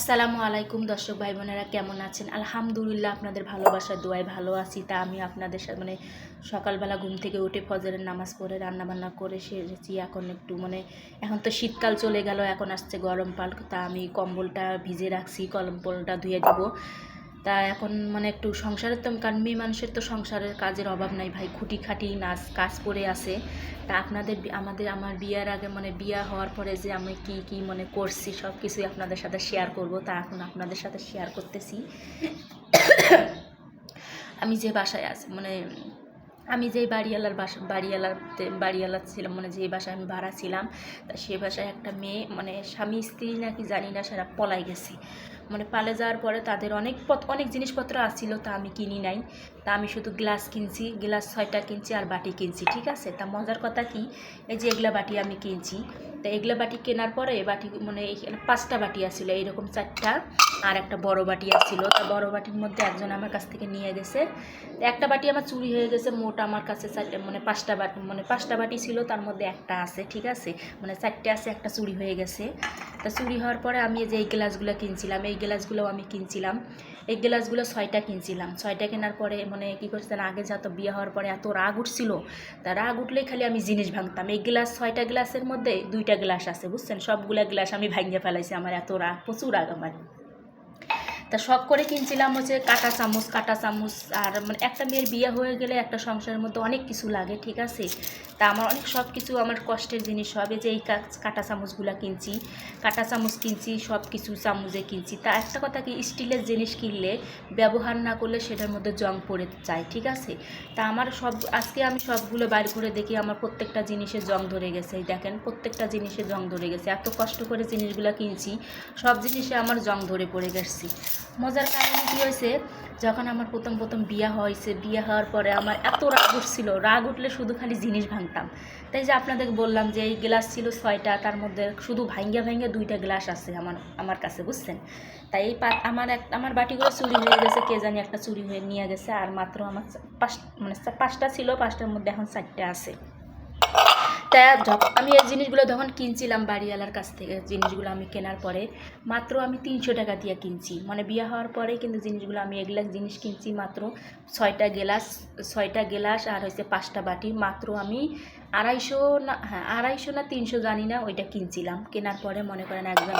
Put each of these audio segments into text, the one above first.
আসসালামু আলাইকুম, দর্শক ভাই বোনেরা কেমন আছেন? আলহামদুলিল্লাহ, আপনাদের ভালোবাসার দোয়ায় ভালো আছি। তা আমি আপনাদের সাথে মানে সকালবেলা ঘুম থেকে উঠে ফজরের নামাজ পড়ে, রান্নাবান্না করে সেরেছি। এখন একটু মানে এখন তো শীতকাল চলে গেল, এখন আসছে গরম পাল। তা আমি কম্বলটা ভিজে রাখছি, কম্বলটা ধুয়ে দিব। তা এখন মানে একটু সংসারের তো কারণ মেয়ে মানুষের তো সংসারের কাজের অভাব নাই ভাই। খুঁটি খাটি নাচ, কাজ করে আছে। তা আপনাদের আমাদের, আমার বিয়ার আগে মানে বিয়া হওয়ার পরে যে আমি কি কি মানে করছি সব কিছুই আপনাদের সাথে শেয়ার করব। তা এখন আপনাদের সাথে শেয়ার করতেছি। আমি যে বাসায় আছি মানে আমি যেই বাড়িওয়ালার বাসা বাড়িওয়ালার বাড়িওয়ালা ছিলাম মানে যেই বাসায় আমি ভাড়া ছিলাম, তা সে বাসায় একটা মেয়ে মানে স্বামী, স্ত্রী নাকি জানি না, সেটা পলাই গেছে। মানে পালে যাওয়ার পরে তাদের অনেক পথ অনেক জিনিসপত্র আসছিল তা আমি কিনি নাই। তা আমি শুধু গ্লাস কিনছি, গ্লাস ছয়টা কিনছি আর বাটি কিনছি, ঠিক আছে? তা মজার কথা কি? এই যে এগুলা বাটি আমি কিনছি। তা এগুলা বাটি কেনার পরে বাটি মানে পাঁচটা বাটি আসছিল, এইরকম চারটা। আর একটা বড় বাটি আসছিল। তা বড় বাটির মধ্যে একজন আমার কাছ থেকে নিয়ে গেছে। একটা বাটি আমার চুরি হয়ে গেছে, মোট আমার কাছে মানে পাঁচটা বাটি মানে পাঁচটা বাটি ছিল, তার মধ্যে একটা আছে, ঠিক আছে? মানে চারটে আছে, একটা চুরি হয়ে গেছে। তা চুরি হওয়ার পরে আমি যে এই গ্লাসগুলো কিনছিলাম, এই গ্লাসগুলো আমি কিনছিলাম। এই গ্লাসগুলো ছয়টা কিনছিলাম। ছয়টা কেনার পরে মানে কী করছিলেন আগে যা তো বিয়ে হওয়ার পরে এত রাগ উঠছিল। তা রাগ উঠলেই খালি আমি জিনিস ভাঙতাম। এই গ্লাস, ছয়টা গ্লাসের মধ্যে দুইটা গ্লাস আছে, বুঝছেন? সবগুলা গ্লাস আমি ভাঙিয়ে ফেলাইছি, আমার এত রাগ, প্রচুর রাগ আমার। তা শখ করে কিনছিলাম হচ্ছে কাটা চামচ কাটা চামচ আর মানে একটা মেয়ের বিয়ে হয়ে গেলে একটা সংসারের মধ্যে অনেক কিছু লাগে, ঠিক আছে? তা আমার অনেক সব কিছু আমার কষ্টের জিনিস হবে যে এই কাটা চামচগুলো কিনছি, কাটা চামচ কিনছি, সব কিছু চামচে কিনছি। তা একটা কথা কি, স্টিলের জিনিস কিনলে ব্যবহার না করলে সেটার মধ্যে জং পড়ে যায়, ঠিক আছে? তা আমার সব, আজকে আমি সবগুলো বাইর করে দেখি, আমার প্রত্যেকটা জিনিসে জং ধরে গেছে দেখেন, প্রত্যেকটা জিনিসে জং ধরে গেছে। এত কষ্ট করে জিনিসগুলো কিনছি, সব জিনিসে আমার জং ধরে পড়ে গেছি। মজার কারণে কী হয়েছে, যখন আমার প্রথম প্রথম বিয়া হয়েছে, বিয়ে হওয়ার পরে আমার এত রাগ উঠছিল, রাগ উঠলে শুধু খালি জিনিস ভাঙতাম। তাই যে আপনাদের বললাম যে এই গ্লাস ছিল ছয়টা, তার মধ্যে শুধু ভাঙ্গা ভাঙ্গা দুইটা গ্লাস আছে আমার আমার কাছে, বুঝছেন? তাই এই আমার এক আমার বাটিগুলো চুরি হয়ে গেছে, কে জানি একটা চুরি হয়ে নিয়ে গেছে, আর মাত্র আমার পাঁচ মানে পাঁচটা ছিল, পাঁচটার মধ্যে এখন চারটে আছে। তা আমি এই জিনিসগুলো যখন কিনছিলাম বাড়িওয়ালার কাছ থেকে, জিনিসগুলো আমি কেনার পরে, মাত্র আমি তিনশো টাকা দিয়ে কিনছি। মানে বিয়ে হওয়ার পরে কিন্তু জিনিসগুলো আমি এগুলা জিনিস কিনছি মাত্র ছয়টা গেলাস ছয়টা গেলাস আর হচ্ছে পাঁচটা বাটি। মাত্র আমি আড়াইশো না হ্যাঁ আড়াইশো না তিনশো জানি না, ওইটা কিনছিলাম। কেনার পরে মনে করেন একজন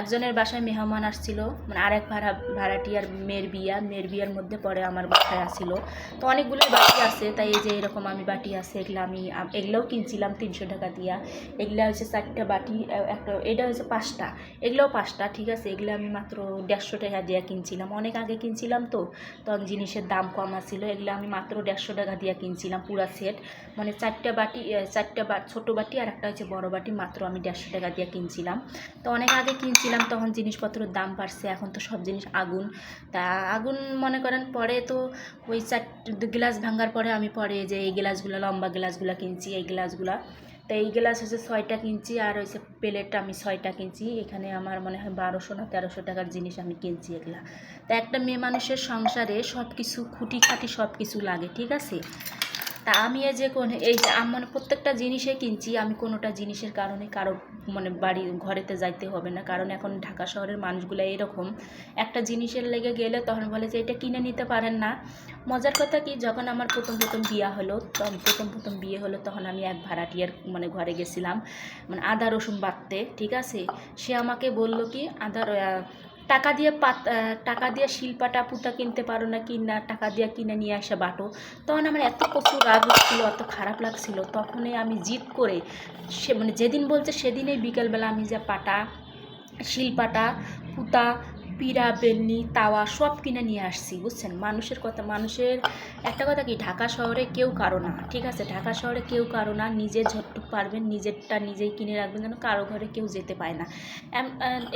একজনের বাসায় মেহমান আসছিল মানে আরেক ভাড়া, ভাড়াটিয়ার মেয়ের বিয়া, মেয়ের বিয়ার মধ্যে পরে আমার বাসায় আসছিল। তো অনেকগুলো বাটি আছে, তাই এই যে এরকম আমি বাটি আছে, এগুলো আমি এগুলোও কিনছিলাম তিনশো টাকা দিয়া। এগুলো হচ্ছে চারটা বাটি একটা, এটা হচ্ছে পাঁচটা। এগুলোও পাঁচটা, ঠিক আছে? এগুলো আমি মাত্র দেড়শো টাকা দিয়ে কিনছিলাম। অনেক আগে কিনছিলাম তো, তখন জিনিসের দাম কম আছিল, এগুলো আমি মাত্র দেড়শো টাকা দিয়ে কিনছিলাম, পুরা সেট। মানে চারটা বাটি আহ, চারটা বা ছোটো বাটি আর একটা হচ্ছে বড় বাটি মাত্র আমি দেড়শো টাকা দিয়ে কিনছিলাম। তো অনেক আগে কিনছিলাম তখন জিনিসপত্রের দাম বাড়ছে এখন তো সব জিনিস আগুন। তা আগুন মনে করেন পরে তো ওই চার গ্লাস ভাঙার পরে আমি পরে যে এই গ্লাসগুলো লম্বা গ্লাসগুলো কিনছি এই গ্লাসগুলো। তো এই গ্লাস হচ্ছে ছয়টা কিনছি আর হচ্ছে প্লেট আমি ছয়টা কিনছি। এখানে আমার মনে হয় বারোশো না তেরোশো টাকার জিনিস আমি কিনছি এগুলা। তা একটা মেয়ে মানুষের সংসারে সব কিছু খুঁটি খাটি সব কিছু লাগে ঠিক আছে? তা আমি যে কোন এই আম- মানে প্রত্যেকটা জিনিসে কিনছি, আমি কোনোটা জিনিসের কারণে কারও মানে বাড়ি ঘরেতে যাইতে হবে না। কারণ এখন ঢাকা শহরের মানুষগুলো এরকম। একটা জিনিসের লেগে গেলে তখন বলে যে, এটা কিনে নিতে পারেন না। মজার কথা কি, যখন আমার প্রথম প্রথম বিয়া হলো, তখন প্রথম প্রথম বিয়ে হলো, তখন আমি এক ভাড়াটিয়ার মানে ঘরে গেছিলাম। মানে আদা রসুন বাটতে, ঠিক আছে? সে আমাকে বলল কি, আদা টাকা দিয়ে পাত টাকা দিয়ে শিল্পাটা পুতা কিনতে পারো না কি না, টাকা দিয়ে কিনে নিয়ে আসা বাটো। তখন আমার এত প্রচুর রাগ হচ্ছিল এত খারাপ লাগছিল। তখনই আমি জিদ করে সে মানে যেদিন বলছে সেদিনেই বিকেলবেলা আমি যে পাটা, শিলপাটা পুতা পিড়া বেলনি তাওয়া সব কিনে নিয়ে আসছি, বুঝছেন? মানুষের কথা, মানুষের, একটা কথা কি, ঢাকা শহরে কেউ কারও না, ঠিক আছে? ঢাকা শহরে কেউ কারও না নিজে যতটুকু পারবেন, নিজেরটা নিজেই কিনে রাখবেন, যেন কারও ঘরে কেউ যেতে পায় না।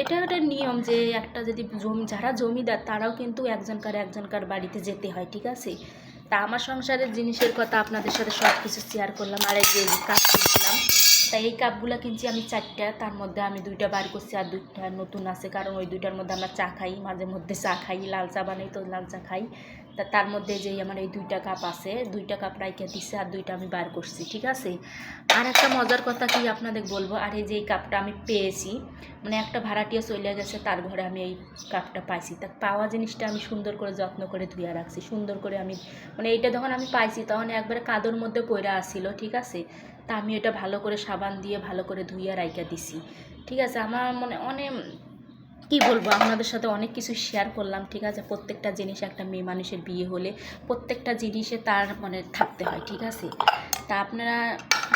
এটা একটা নিয়ম যে, একটা যদি জমি, যারা জমিদার, তারাও কিন্তু একজনকার একজনকার বাড়িতে যেতে হয়, ঠিক আছে? তা আমার সংসারের জিনিসের কথা আপনাদের সাথে সব কিছু শেয়ার করলাম, আর এই যে কাজ করছিলাম তাই এই কাপগুলো কিনছি আমি চারটা, তার মধ্যে আমি দুইটা বার করছি আর দুইটা নতুন আছে, কারণ ওই দুইটার মধ্যে আমরা চা খাই, মাঝে মধ্যে চা খাই, লাল চা বানাই তো লাল চা খাই। তা তার মধ্যে যেই আমার এই দুইটা কাপ আছে, দুইটা কাপ রাইকে দিচ্ছে আর দুইটা আমি বার করছি, ঠিক আছে? আর একটা মজার কথা কি আপনাদের বলব, আর এই যে এই কাপটা আমি পেয়েছি মানে একটা ভাড়াটিয়া চলে গেছে, তার ঘরে আমি এই কাপটা পাইছি। তা পাওয়া জিনিসটা আমি সুন্দর করে যত্ন করে ধুয়ে রাখছি, সুন্দর করে আমি মানে এইটা যখন আমি পাইছি তখন একবারে কাদর মধ্যে পইরা আসছিল ঠিক আছে? তা আমি এটা ভালো করে সাবান দিয়ে ভালো করে ধুইয়া রাইকা দিছি। ঠিক আছে? আমার মনে অনেক কি বলব? আপনাদের সাথে অনেক কিছু শেয়ার করলাম, ঠিক আছে? প্রত্যেকটা জিনিস একটা মেয়ে মানুষের বিয়ে হলে প্রত্যেকটা জিনিসে তার মানে থাকতে হয়, ঠিক আছে? তা আপনারা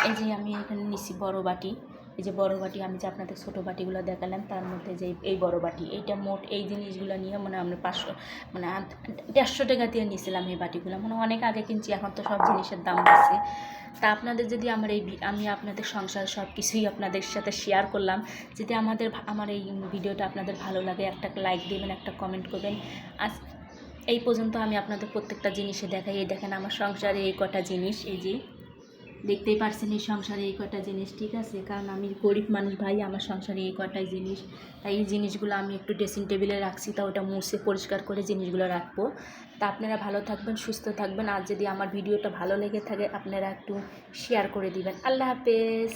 এই যে আমি এখানে নিছি বড় বাটি এই যে বড় বাটি, আমি যে আপনাদের ছোটো বাটিগুলো দেখালাম, তার মধ্যে যে এই বড় বাটি, এইটা মোট এই জিনিসগুলো নিয়ে মানে আমরা পাঁচশো মানে দেড়শো টাকা দিয়ে নিয়েছিলাম এই বাটিগুলো। মানে অনেক আগে কিনছি, এখন তো সব জিনিসের দাম আছে তা আপনাদের যদি আমার এই আমি আপনাদের সংসার সব কিছুই আপনাদের সাথে শেয়ার করলাম, যদি আমাদের আমার এই ভিডিওটা আপনাদের ভালো লাগে, একটা লাইক দেবেন, একটা কমেন্ট করবেন। আজ এই পর্যন্ত আমি আপনাদের প্রত্যেকটা জিনিসে দেখাই। এই দেখেন আমার সংসারে এই কটা জিনিস, এই যে দেখতেই পারছেন এই সংসারে এই কটা জিনিস, ঠিক আছে? কারণ আমি গরিব মানুষ ভাই, আমার সংসারে এই কটাই জিনিস। তাই এই জিনিসগুলো আমি একটু ড্রেসিং টেবিলে রাখছি, তা ওটা মুছে পরিষ্কার করে জিনিসগুলো রাখব। তা আপনারা ভালো থাকবেন, সুস্থ থাকবেন। আর যদি আমার ভিডিওটা ভালো লেগে থাকে, আপনারা একটু শেয়ার করে দিবেন। আল্লাহ হাফেজ।